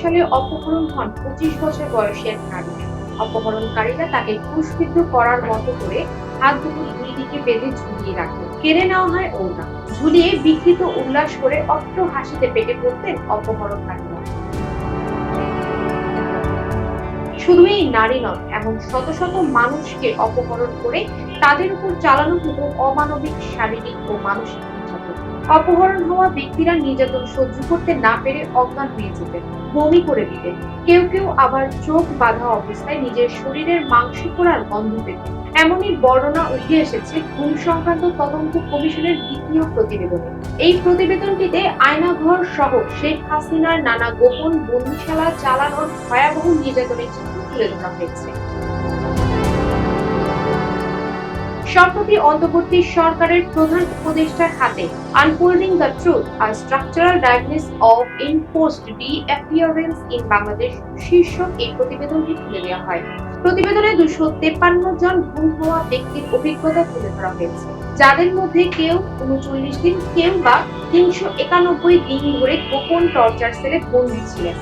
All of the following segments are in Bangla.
সালে অপহরণ হন পঁচিশ বছর বয়সী এক নারী। অপহরণকারীরা তাকে ক্রুশবিদ্ধ করার মতো করে হাত দুটো দুই দিকে বেঁধে ঝুলিয়ে রাখে। কেড়ে নেওয়া হয় ওনা ঝুলিয়ে বিকৃত উল্লাস করে অট্ট হাসিতে পেটে পড়তেন অপহরণকারীরা। শুধু এই নারী নয় এমন শত শত মানুষকে অপহরণ করে তাদের উপর চালানো হতো অমানবিক, শারীরিক ও মানসিক অপহরণ হওয়া ব্যক্তিরা নির্যাতন সহ্য করতে না পেরে অজ্ঞান হয়ে যেতেন, বমি করে দিতেন। কেউ কেউ আবার চোখ বাঁধা অবস্থায় নিজের শরীরের মাংস গন্ধ এমনই বর্ণনা উঠে এসেছে ঘুম সংক্রান্ত তদন্ত কমিশনের দ্বিতীয় প্রতিবেদনে। এই প্রতিবেদনটিতে আয়নাঘর সহ শেখ হাসিনার নানা গোপন বন্দিশালা, চালানোর ভয়াবহ নির্যাতনের চিত্র তুলে ধরা হয়েছে। সম্প্রতি অন্তর্বর্তী সরকারের প্রধান উপদেষ্টার হাতে আনফোল্ডিং দ্য ট্রুথ আর স্ট্রাকচারাল ডায়াগনিস ইন বাংলাদেশ শীর্ষক এই প্রতিবেদনটি তুলে দেওয়া হয়। প্রতিবেদনে দুশো জন হওয়া ব্যক্তির অভিজ্ঞতা তুলে ধরা হয়েছে। যাদের মধ্যে কেউ উনচল্লিশ দিন কেউ বা তিনশো একানব্বই দিন ধরে গোপন টর্চার সেলে বন্দী ছিলেন।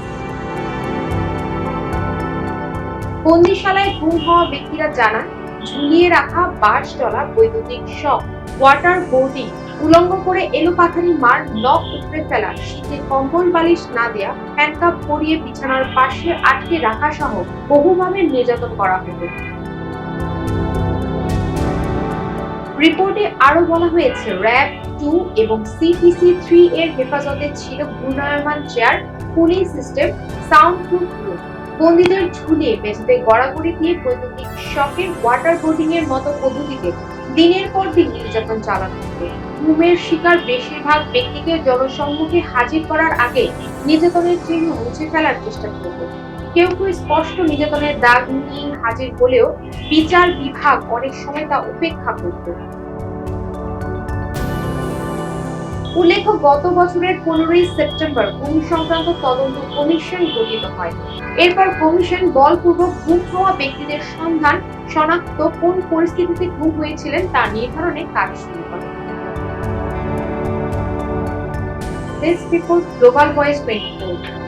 বন্দিশালায় গুম হওয়া ব্যক্তিরা জানান ঝুলিয়ে রাখা বাঁশ চলা বৈদ্যুতিক শক ওয়াটার বোর্ডিং উলঙ্গ করে এলোপাথারি মার লক উপড়ে ফেলা, শীতে কম্বল বালিশ না দেয়া হ্যান্ডকাপ পরিয়ে বিছানার পাশে আটকে রাখা সহ বহুভাবে নির্যাতন করা হতো রিপোর্টে আরও বলা হয়েছে, র্যাব টু এবং সিটিসি থ্রি এর হেফাজতে ছিল ঘূর্ণায়মান chair, police system sound proof room বন্দীদের ঝুলিয়ে মেঝেতে গড়াগড়ি দিয়ে বৈদ্যুতিক শকের ওয়াটার বোর্ডিং এর মতো পদ্ধতিতে দিনের পর দিন নির্যাতন চালানো হতো ঘুমের শিকার বেশিরভাগ ব্যক্তিকে জনসম্মুখে হাজির করার আগে নির্যাতনের চিহ্ন মুছে ফেলার চেষ্টা করত কেউ কেউ স্পষ্ট নির্যাতনের দাগ নিয়ে হাজির হলেও বিচার বিভাগ অনেক সময় তা উপেক্ষা করত। উল্লেখ্য, গত বছরের পনেরোই সেপ্টেম্বর ভূমি সংক্রান্ত তদন্ত কমিশন গঠিত হয়। এরপর কমিশন বলপূর্বক ঘুম হওয়া ব্যক্তিদের সন্ধান, শনাক্ত কোন পরিস্থিতিতে ঘুম হয়েছিলেন তা নির্ধারণে কাজ শুরু করে। This report, Global Voice 24